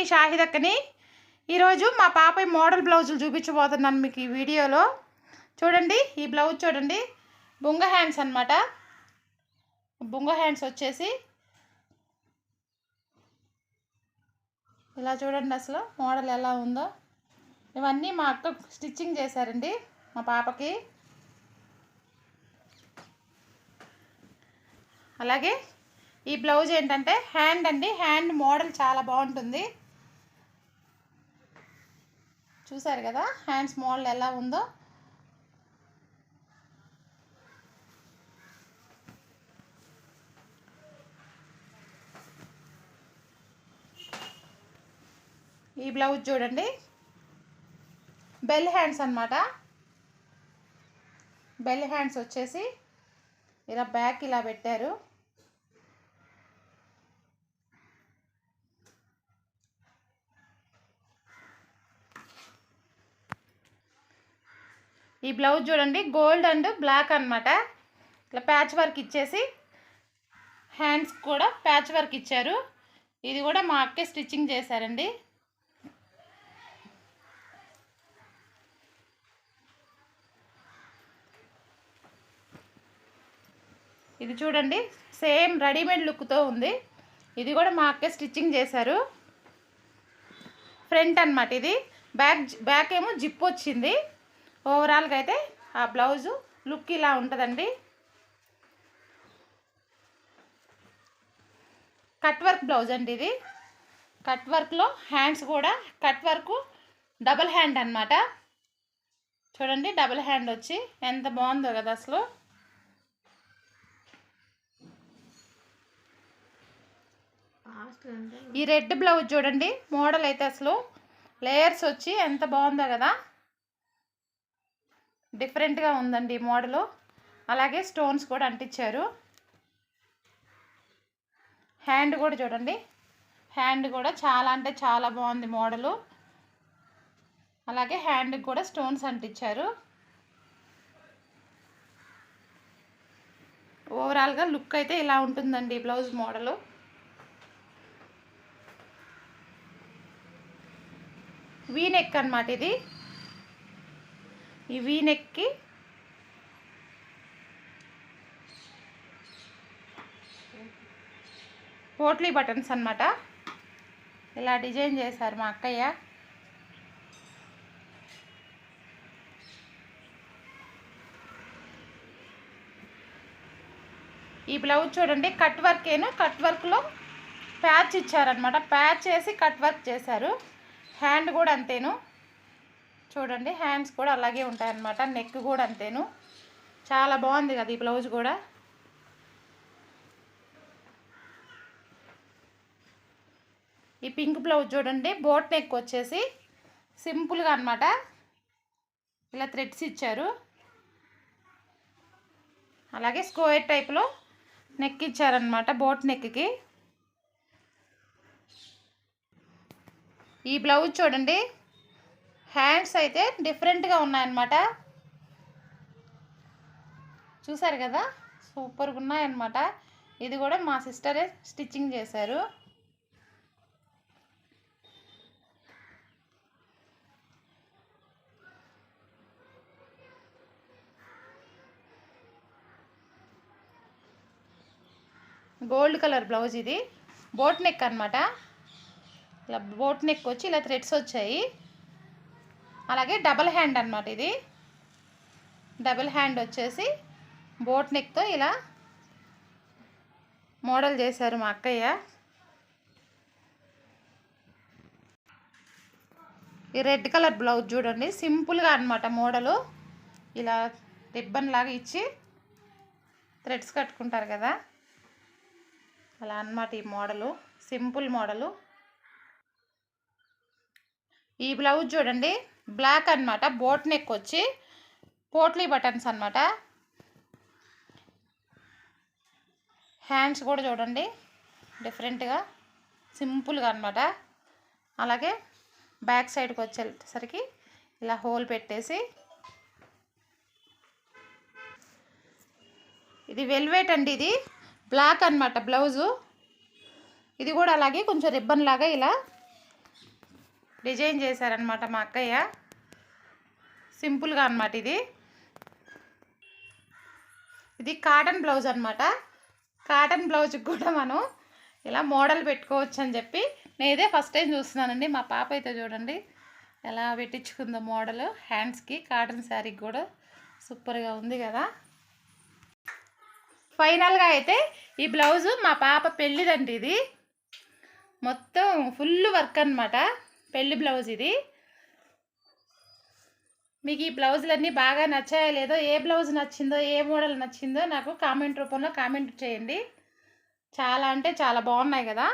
మీ షాహిదక్కని ఈరోజు మా పాప మోడల్ బ్లౌజులు చూపించబోతున్నాను మీకు ఈ వీడియోలో. చూడండి ఈ బ్లౌజ్ చూడండి. బుంగ హ్యాండ్స్ అనమాట బుంగ హ్యాండ్స్ వచ్చేసి ఇలా చూడండి అసలు మోడల్ ఎలా ఉందో. ఇవన్నీ మా అక్క స్టిచ్చింగ్ చేశారండి మా పాపకి. అలాగే ఈ బ్లౌజ్ ఏంటంటే హ్యాండ్ అండి. హ్యాండ్ మోడల్ చాలా బాగుంటుంది. చూసారు కదా? హ్యాండ్స్ మోడల్ ఎలా ఉందో? ఈ బ్లౌజ్ చూడండి. బెల్ హ్యాండ్స్ అనమాట బెల్ హ్యాండ్స్ వచ్చేసి ఇలా బ్యాక్ ఇలా పెట్టారు. ఈ బ్లౌజ్ చూడండి గోల్డ్ అండ్ బ్లాక్ అనమాట ఇట్లా ప్యాచ్ వర్క్ ఇచ్చేసి హ్యాండ్స్ కూడా ప్యాచ్ వర్క్ ఇచ్చారు. ఇది కూడా మా అక్కే స్టిచ్చింగ్ చేశారండి. ఇది చూడండి సేమ్ రెడీమేడ్ లుక్తో ఉంది. ఇది కూడా మా అక్కే స్టిచ్చింగ్ చేశారు. ఫ్రంట్ అనమాట ఇది. బ్యాక్ బ్యాక్ ఏమో జిప్ వచ్చింది. ఓవరాల్గా అయితే ఆ బ్లౌజు లుక్ ఇలా ఉంటుందండి. కట్ వర్క్ బ్లౌజ్ అండి ఇది. కట్ వర్క్లో హ్యాండ్స్ కూడా కట్ వర్క్ డబల్ హ్యాండ్ అనమాట చూడండి డబల్ హ్యాండ్ వచ్చి ఎంత బాగుందో కదా అసలు. ఈ రెడ్ బ్లౌజ్ చూడండి మోడల్ అయితే అసలు లేయర్స్ వచ్చి ఎంత బాగుందో కదా. డిఫరెంట్గా ఉందండి ఈ మోడలు. అలాగే స్టోన్స్ కూడా అంటించారు. హ్యాండ్ కూడా చూడండి. హ్యాండ్ కూడా చాలా అంటే చాలా బాగుంది మోడలు. అలాగే హ్యాండ్కి కూడా స్టోన్స్ అంటించారు. ఓవరాల్గా లుక్ అయితే ఇలా ఉంటుందండి ఈ బ్లౌజ్ మోడలు. వీ నెక్ అనమాట ఇది. ఈ వీ నెక్కి పోట్లీ బటన్స్ అనమాట ఇలా డిజైన్ చేశారు మా అక్కయ్య. ఈ బ్లౌజ్ చూడండి కట్ వర్క్ ఏను కట్ వర్క్లో ప్యాచ్ ఇచ్చారనమాట ప్యాచ్ చేసి కట్ వర్క్ చేశారు. హ్యాండ్ కూడా అంతేను. చూడండి హ్యాండ్స్ కూడా అలాగే ఉంటాయన్నమాట. నెక్ కూడా అంతేను. చాలా బాగుంది కదా ఈ బ్లౌజ్ కూడా. ఈ పింక్ బ్లౌజ్ చూడండి బోట్ నెక్ వచ్చేసి సింపుల్గా అనమాట ఇలా థ్రెడ్స్ ఇచ్చారు. అలాగే స్క్వేర్ టైప్లో నెక్ ఇచ్చారనమాట బోట్ నెక్కి ఈ బ్లౌజ్ చూడండి హ్యాండ్స్ అయితే డిఫరెంట్గా ఉన్నాయన్నమాట. చూసారు కదా? సూపర్గా ఉన్నాయన్నమాట. ఇది కూడా మా సిస్టరే స్టిచ్చింగ్ చేశారు. గోల్డ్ కలర్ బ్లౌజ్ ఇది. బోట్ నెక్ అనమాట ఇలా బోట్ నెక్ వచ్చి ఇలా థ్రెడ్స్ వచ్చాయి. అలాగే డబల్ హ్యాండ్ అనమాట ఇది. డబల్ హ్యాండ్ వచ్చేసి బోట్ నెక్తో ఇలా మోడల్ చేశారు మా అక్కయ్య. ఈ రెడ్ కలర్ బ్లౌజ్ చూడండి సింపుల్గా అనమాట మోడలు. ఇలా రిబ్బన్ లాగా ఇచ్చి థ్రెడ్స్ కట్టుకుంటారు కదా. అలా అనమాట ఈ మోడలు సింపుల్ మోడలు. ఈ బ్లౌజ్ చూడండి బ్లాక్ అనమాట బోట్ నెక్ వచ్చి పోట్లీ బటన్స్ అనమాట హ్యాండ్స్ కూడా చూడండి. డిఫరెంట్గా సింపుల్గా అనమాట అలాగే బ్యాక్ సైడ్కి వచ్చేసరికి ఇలా హోల్ పెట్టేసి ఇది వెల్వేట్ అండి ఇది. బ్లాక్ అనమాట బ్లౌజు ఇది కూడా అలాగే కొంచెం రిబ్బన్ లాగా ఇలా డిజైన్ చేశారనమాట మా అక్కయ్య. సింపుల్గా అనమాట ఇది. ఇది కాటన్ బ్లౌజ్ అనమాట కాటన్ బ్లౌజ్కి కూడా మనం ఇలా మోడల్ పెట్టుకోవచ్చు అని చెప్పి నేను ఇదే ఫస్ట్ టైం చూస్తున్నానండి. మా పాప అయితే చూడండి ఎలా పెట్టించుకుందో మోడల్. హ్యాండ్స్కి కాటన్ శారీకి కూడా సూపర్గా ఉంది కదా. ఫైనల్గా అయితే ఈ బ్లౌజు మా పాప పెళ్ళిదండి ఇది. మొత్తం ఫుల్ వర్క్ అనమాట పెళ్ళి బ్లౌజ్ ఇది. మీకు ఈ బ్లౌజులన్నీ బాగా నచ్చాయో లేదో ఏ బ్లౌజ్ నచ్చిందో ఏ మోడల్ నచ్చిందో నాకు కామెంట్ రూపంలో కామెంట్ చేయండి. చాలా అంటే చాలా బాగున్నాయి కదా.